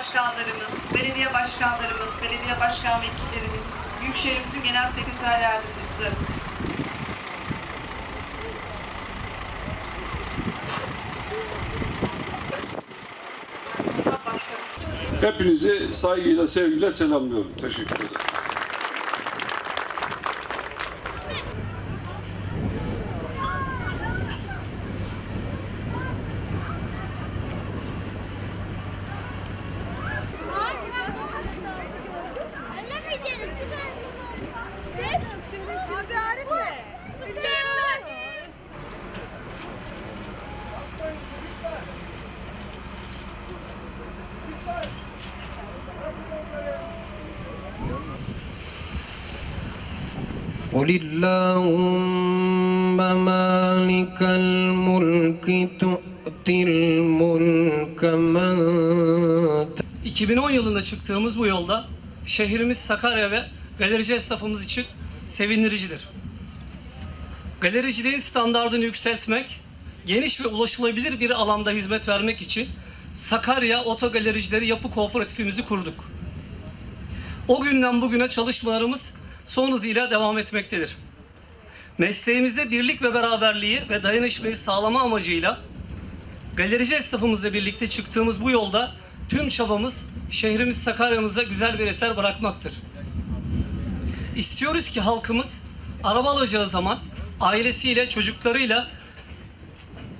başkanlarımız, belediye başkanlarımız, belediye başkan vekillerimiz, Büyükşehirimizin genel sekreter yardımcısı. Hepinizi saygıyla, sevgiyle selamlıyorum. Teşekkür ederim. قل اللهم مالك الملك تؤتي الملك من 2010 yılında çıktığımız bu yolda şehrimiz Sakarya ve galerici esnafımız için sevindiricidir. Galericiliğin standartını yükseltmek, geniş ve ulaşılabilir bir alanda hizmet vermek için Sakarya Otogalericileri Yapı Kooperatifimizi kurduk. O günden bugüne çalışmalarımız son hızıyla devam etmektedir. Mesleğimizde birlik ve beraberliği ve dayanışmayı sağlama amacıyla galerici esnafımızla birlikte çıktığımız bu yolda tüm çabamız şehrimiz Sakarya'mıza güzel bir eser bırakmaktır. İstiyoruz ki halkımız araba alacağı zaman ailesiyle, çocuklarıyla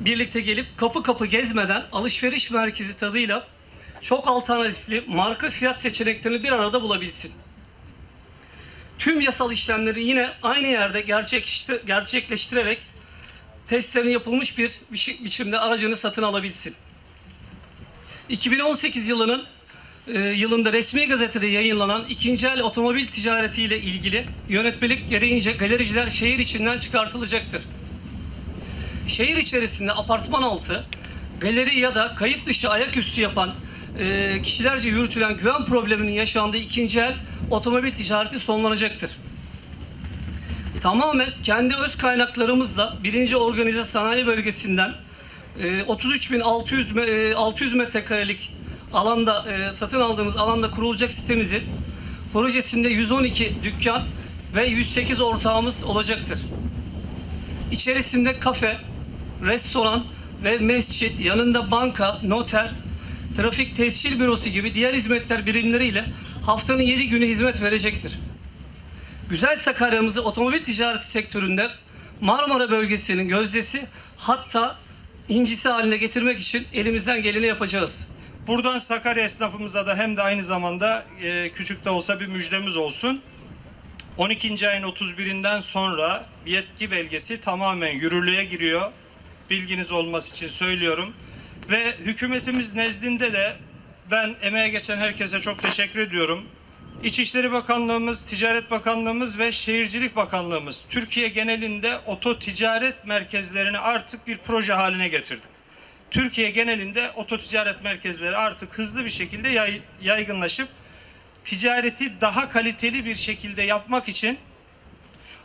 birlikte gelip kapı kapı gezmeden alışveriş merkezi tadıyla çok alternatifli marka fiyat seçeneklerini bir arada bulabilsin. Tüm yasal işlemleri yine aynı yerde gerçekleştir- gerçekleştirerek testlerin yapılmış bir biçi- biçimde aracını satın alabilsin. 2018 yılının e, yılında resmi gazetede yayınlanan ikinci el otomobil ticaretiyle ilgili yönetmelik gereğince galericiler şehir içinden çıkartılacaktır. Şehir içerisinde apartman altı, galeri ya da kayıt dışı ayaküstü yapan e, kişilerce yürütülen güven probleminin yaşandığı ikinci el otomobil ticareti sonlanacaktır tamamen kendi öz kaynaklarımızla birinci organize sanayi bölgesinden e, 33.600 me- e, 600 metrekarelik alanda e, satın aldığımız alanda kurulacak sitemizin projesinde 112 dükkan ve 108 ortağımız olacaktır. İçerisinde kafe, restoran ve mescit, yanında banka, noter, trafik tescil bürosu gibi diğer hizmetler birimleriyle haftanın 7 günü hizmet verecektir. Güzel Sakarya'mızı otomobil ticareti sektöründe Marmara bölgesinin gözdesi hatta incisi haline getirmek için elimizden geleni yapacağız. Buradan Sakarya esnafımıza da hem de aynı zamanda e, küçük de olsa bir müjdemiz olsun. 12. ayın 31'inden sonra yetki belgesi tamamen yürürlüğe giriyor. Bilginiz olması için söylüyorum. Ve hükümetimiz nezdinde de ben emeğe geçen herkese çok teşekkür ediyorum. İçişleri Bakanlığımız, Ticaret Bakanlığımız ve Şehircilik Bakanlığımız Türkiye genelinde oto ticaret merkezlerini artık bir proje haline getirdik. Türkiye genelinde oto ticaret merkezleri artık hızlı bir şekilde yay- yaygınlaşıp ticareti daha kaliteli bir şekilde yapmak için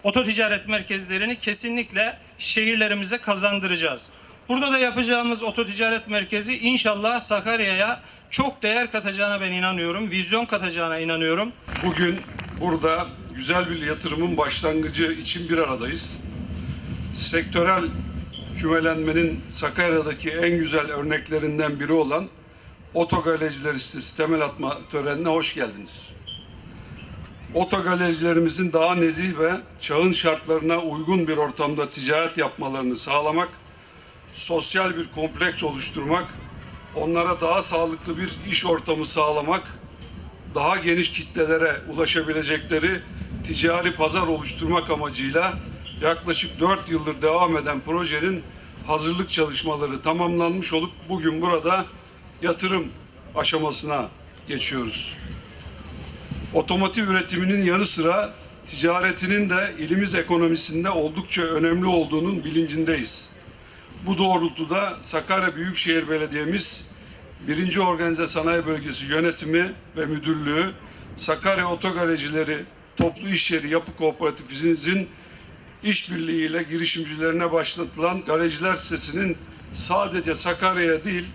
oto ticaret merkezlerini kesinlikle şehirlerimize kazandıracağız. Burada da yapacağımız oto ticaret merkezi inşallah Sakarya'ya çok değer katacağına ben inanıyorum. Vizyon katacağına inanıyorum. Bugün burada güzel bir yatırımın başlangıcı için bir aradayız. Sektörel kümelenmenin Sakarya'daki en güzel örneklerinden biri olan otogalericiler listesi temel atma törenine hoş geldiniz. Otogalericilerimizin daha nezih ve çağın şartlarına uygun bir ortamda ticaret yapmalarını sağlamak, sosyal bir kompleks oluşturmak, onlara daha sağlıklı bir iş ortamı sağlamak, daha geniş kitlelere ulaşabilecekleri ticari pazar oluşturmak amacıyla yaklaşık 4 yıldır devam eden projenin hazırlık çalışmaları tamamlanmış olup bugün burada yatırım aşamasına geçiyoruz. Otomotiv üretiminin yanı sıra ticaretinin de ilimiz ekonomisinde oldukça önemli olduğunun bilincindeyiz. Bu doğrultuda Sakarya Büyükşehir Belediye'miz 1. Organize Sanayi Bölgesi Yönetimi ve Müdürlüğü Sakarya Otogarecileri Toplu İş Yeri Yapı Kooperatifimizin işbirliğiyle girişimcilerine başlatılan garajlar sitesinin sadece Sakarya'ya değil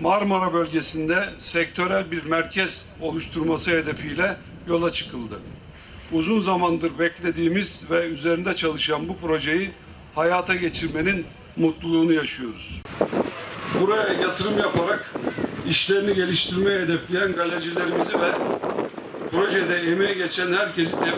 Marmara bölgesinde sektörel bir merkez oluşturması hedefiyle yola çıkıldı. Uzun zamandır beklediğimiz ve üzerinde çalışan bu projeyi hayata geçirmenin mutluluğunu yaşıyoruz. Buraya yatırım yaparak işlerini geliştirmeyi hedefleyen galericilerimizi ve projede emeği geçen herkesi tebrik